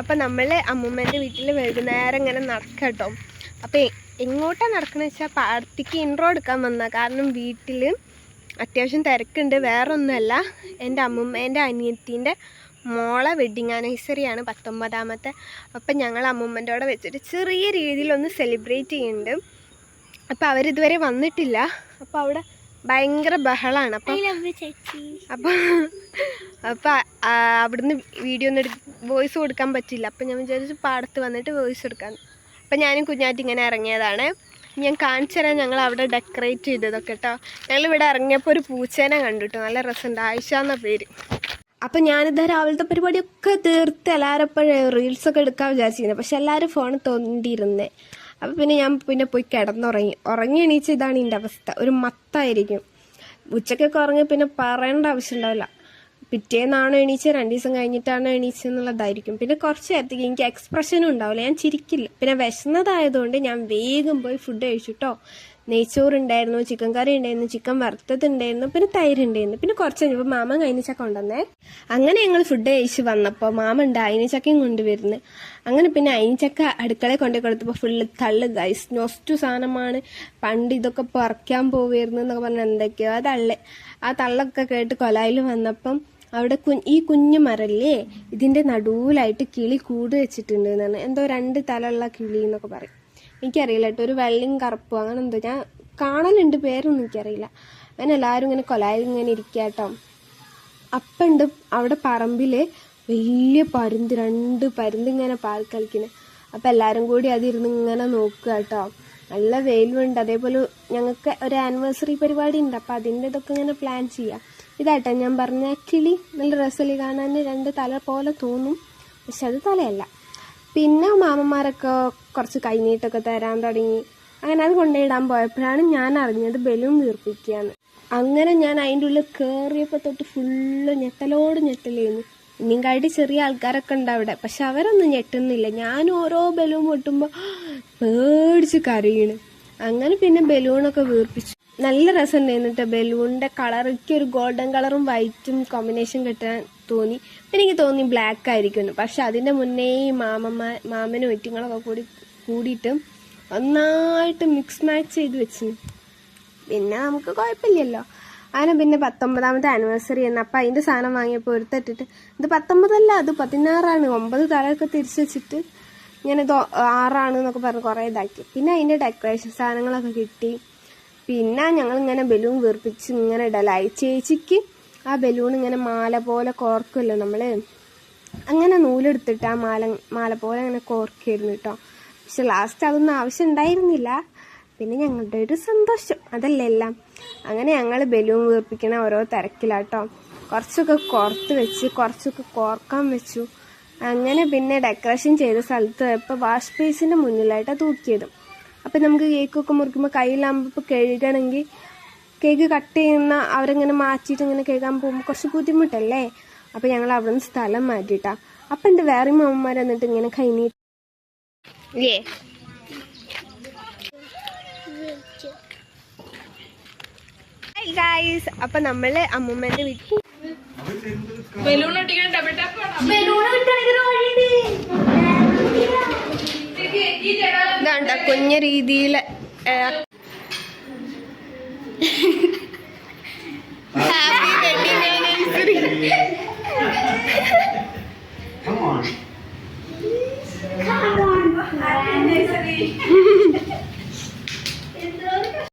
അപ്പം നമ്മൾ അമ്മൂമ്മേന്റെ വീട്ടിൽ വൈകുന്നേരം ഇങ്ങനെ നടക്കട്ടോ. അപ്പോൾ എങ്ങോട്ടാണ് നടക്കണമെന്ന് വെച്ചാൽ പാടത്തേക്ക് ഇൻട്രോ എടുക്കാൻ വന്ന. കാരണം വീട്ടിൽ അത്യാവശ്യം തിരക്കുണ്ട്. വേറെ ഒന്നുമല്ല എന്റെ അമ്മൂമ്മേന്റെ അനിയത്തിന്റെ മോളെ വെഡ്ഡിങ് ആനിവേഴ്സറിയാണ് പത്തൊമ്പതാമത്തെ. അപ്പം ഞങ്ങൾ അമ്മൂമ്മന്റെ വെച്ചിട്ട് ചെറിയ രീതിയിലൊന്ന് സെലിബ്രേറ്റ് ചെയ്യുന്നുണ്ട്. അപ്പോൾ അവരിതുവരെ വന്നിട്ടില്ല. അപ്പോൾ അവിടെ ഭയങ്കര ബഹളാണ്. അപ്പം അപ്പൊ അപ്പം അവിടുന്ന് വീഡിയോ ഒന്നും എടുത്ത് വോയിസ് കൊടുക്കാൻ പറ്റില്ല അപ്പം ഞാൻ വിചാരിച്ചു പാടത്ത് വന്നിട്ട് വോയിസ് എടുക്കാൻ അപ്പം ഞാനും കുഞ്ഞാറ്റി ഇങ്ങനെ ഇറങ്ങിയതാണ്. ഞാൻ കാണിച്ചു തരാം ഞങ്ങൾ അവിടെ ഡെക്കറേറ്റ് ചെയ്തതൊക്കെ കേട്ടോ ഞങ്ങൾ ഇവിടെ ഇറങ്ങിയപ്പോൾ ഒരു പൂച്ചേനെ കണ്ടു കേട്ടോ നല്ല രസമുണ്ട്. ആയിഷ എന്ന പേര്. അപ്പം ഞാനിത് രാവിലത്തെ പരിപാടിയൊക്കെ തീർത്ത് എല്ലാവരും റീൽസ് ഒക്കെ എടുക്കാൻ വിചാരിച്ചിരുന്നു. പക്ഷെ എല്ലാവരും ഫോൺ തോണ്ടിയിരുന്നേ. അപ്പം പിന്നെ ഞാൻ പിന്നെ പോയി കിടന്നുറങ്ങി. ഉറങ്ങി എണീച്ച ഇതാണ് എന്റെ അവസ്ഥ. ഒരു മത്തായിരിക്കും. ഉച്ചക്കൊക്കെ ഉറങ്ങി പിന്നെ പറയേണ്ട ആവശ്യം ഉണ്ടാവില്ല പിറ്റേന്നാണോ എണീച്ച് രണ്ട് ദിവസം കഴിഞ്ഞിട്ടാണോ എണീച്ചെന്നുള്ളതായിരിക്കും പിന്നെ കുറച്ച് നേരത്തേക്ക് എനിക്ക് എക്സ്പ്രഷനും ഉണ്ടാവില്ല. ഞാൻ ചിരിക്കില്ല. പിന്നെ വിശന്നതായതുകൊണ്ട് ഞാൻ വേഗം പോയി ഫുഡ് കഴിച്ചു കേട്ടോ നെയ്ച്ചോറുണ്ടായിരുന്നു ചിക്കൻ കറി ഉണ്ടായിരുന്നു ചിക്കൻ വറുത്തതുണ്ടായിരുന്നു പിന്നെ തൈര് ഉണ്ടായിരുന്നു പിന്നെ കുറച്ച് കഴിഞ്ഞപ്പോൾ മാമ കഴിഞ്ഞച്ചക്ക കൊണ്ടുവന്നേ. അങ്ങനെ ഞങ്ങൾ ഫുഡ് കഴിച്ച് വന്നപ്പോൾ മാമ ഉണ്ട് അയിനച്ചക്കയും കൊണ്ടുവരുന്നു. അങ്ങനെ പിന്നെ അയിനച്ചക്ക അടുക്കളയിൽ കൊണ്ടു കൊടുത്തപ്പോൾ ഫുള്ള് തള്ളു ഗൈസ് നൊസ്റ്റു സാധനമാണ്. പണ്ട് ഇതൊക്കെ പറിക്കാൻ പോവുമായിരുന്നു എന്നൊക്കെ പറഞ്ഞാൽ എന്തൊക്കെയോ ആ തള്ള്. ആ തള്ളൊക്കെ കേട്ട് കൊലായിൽ വന്നപ്പം അവിടെ കു ഈ കുഞ്ഞു മരല്ലേ ഇതിന്റെ നടുവിലായിട്ട് കിളി കൂട് വെച്ചിട്ടുണ്ട് എന്നാണ്. എന്തോ രണ്ട് തലയുള്ള കിളി എന്നൊക്കെ പറയും. എനിക്കറിയില്ല കേട്ടോ. ഒരു വെള്ളയും കറുപ്പും അങ്ങനെ എന്തോ ഞാൻ കാണാനുണ്ട് പേരൊന്നും എനിക്കറിയില്ല. അങ്ങനെ എല്ലാവരും ഇങ്ങനെ കൊലായിൽ ഇങ്ങനെ ഇരിക്കുക കേട്ടോ. അപ്പുണ്ട് അവിടെ പറമ്പിൽ വലിയ പരുന്ത് രണ്ട് പരുന്ത് ഇങ്ങനെ പാൽ കളിക്കുന്നത് അപ്പം എല്ലാവരും കൂടി അതിരുന്ന് ഇങ്ങനെ നോക്കുക കേട്ടോ. നല്ല വെയിലുണ്ട്. അതേപോലെ ഞങ്ങൾക്ക് ഒരു ആനിവേഴ്സറി പരിപാടി ഉണ്ട്. അപ്പം അതിന്റെ ഇതൊക്കെ ഇങ്ങനെ പ്ലാൻ ചെയ്യാം. ഇതാട്ടോ ഞാൻ പറഞ്ഞ കിളി. നല്ല രസലി കാണാൻ. രണ്ട് തല പോലെ തോന്നും. പക്ഷെ അത് തലയല്ല. പിന്നെ മാമന്മാരൊക്കെ കുറച്ച് കൈനീട്ടൊക്കെ തരാൻ തുടങ്ങി. അങ്ങനെ അത് കൊണ്ടുപോയിടാൻ പോയപ്പോഴാണ് ഞാൻ അറിഞ്ഞത് ബലൂൺ വീർപ്പിക്കുകയാണ്. അങ്ങനെ ഞാൻ അതിന്റെ ഉള്ളിൽ കയറിയപ്പോൾ തൊട്ട് ഫുള്ള് ഞെട്ടലോട് ഞെട്ടലായിരുന്നു ഇനിയും കാട്ടി ചെറിയ ആൾക്കാരൊക്കെ ഉണ്ട് അവിടെ പക്ഷെ അവരൊന്നും ഞെട്ടുന്നില്ല. ഞാൻ ഓരോ ബലൂൺ പൊട്ടുമ്പോൾ പേടിച്ച് കരയണ്. അങ്ങനെ പിന്നെ ബലൂണൊക്കെ വീർപ്പിച്ചു. നല്ല രസമുണ്ടായിരുന്നു കേട്ടോ ബലൂണിന്റെ കളർ എനിക്ക് ഒരു ഗോൾഡൻ കളറും വൈറ്റും കോമ്പിനേഷൻ കിട്ടാൻ തോന്നി. എനിക്ക് തോന്നി ബ്ലാക്ക് ആയിരിക്കും പക്ഷെ അതിന്റെ മുന്നേ ഈ മാമമ്മ മാമനും ഒറ്റുങ്ങളൊക്കെ കൂടി കൂടിയിട്ട് ഒന്നായിട്ട് മിക്സ് മാച്ച് ചെയ്ത് വെച്ചു. പിന്നെ നമുക്ക് കുഴപ്പമില്ലല്ലോ. അങ്ങനെ പിന്നെ പത്തൊമ്പതാമത്തെ ആനിവേഴ്സറി എന്ന്. അപ്പം അതിന്റെ സാധനം വാങ്ങിയപ്പോൾ ഒരുത്തിട്ടിട്ട് ഇത് പത്തൊമ്പതല്ല അത് പതിനാറാണ്. ഒമ്പത് തലയൊക്കെ തിരിച്ച് വെച്ചിട്ട് ഇങ്ങനെ ആറാണ് എന്നൊക്കെ പറഞ്ഞ് കുറേ ഇതാക്കി. പിന്നെ അതിന്റെ ഡെക്കറേഷൻ സാധനങ്ങളൊക്കെ കിട്ടി. പിന്നെ ഞങ്ങൾ ഇങ്ങനെ ബലൂൺ വീർപ്പിച്ച് ഇങ്ങനെ ഇടലായി. ചേച്ചിക്ക് ആ ബലൂൺ ഇങ്ങനെ മാല പോലെ കോർക്കുമല്ലോ നമ്മൾ അങ്ങനെ നൂലെടുത്തിട്ട് ആ മാല മാല പോലെ അങ്ങനെ കോർക്കായിരുന്നു കേട്ടോ. പക്ഷെ ലാസ്റ്റ് അതൊന്നും ആവശ്യം ഉണ്ടായിരുന്നില്ല. പിന്നെ ഞങ്ങളുടെ ഒരു സന്തോഷം. അതല്ലേ എല്ലാം. അങ്ങനെ ഞങ്ങൾ ബലൂൺ വീർപ്പിക്കണ ഓരോ തിരക്കിലാട്ടോ. കുറച്ചൊക്കെ കോർത്ത് വെച്ച് കുറച്ചൊക്കെ കോർക്കാൻ വെച്ചു. അങ്ങനെ പിന്നെ ഡെക്കറേഷൻ ചെയ്ത സ്ഥലത്ത് ഇപ്പോൾ വാഷ് ബേസിന്റെ മുന്നിലായിട്ടാണ് തൂക്കിയത്. അപ്പം നമുക്ക് കേക്കൊക്കെ മുറിക്കുമ്പോൾ കയ്യിലാകുമ്പോൾ ഇപ്പോൾ കഴുകണമെങ്കിൽ കേക്ക് കട്ട് ചെയ്യുന്ന അവരിങ്ങനെ മാറ്റിയിട്ട് ഇങ്ങനെ കഴുകാൻ പോകുമ്പോൾ കുറച്ച് ബുദ്ധിമുട്ടല്ലേ? അപ്പം ഞങ്ങൾ അവിടെ നിന്ന് സ്ഥലം മാറ്റിയിട്ടാ. അപ്പം എന്റെ വേറെ മാമന്മാർ എന്നിട്ട് ഇങ്ങനെ കൈനീ ഏ ഗായ്സ് അപ്പൊ നമ്മൾ അമ്മൂമ്മന്റെ വീട്ടിൽ ബലൂൺ ഒട്ടിക്കണം ഡബിൾ ടാപ്പ് വേണം. ഇതാണ്ട കുഞ്ഞ രീതിയിൽ ഹാപ്പി വെഡിങ് ആനിവേഴ്സറി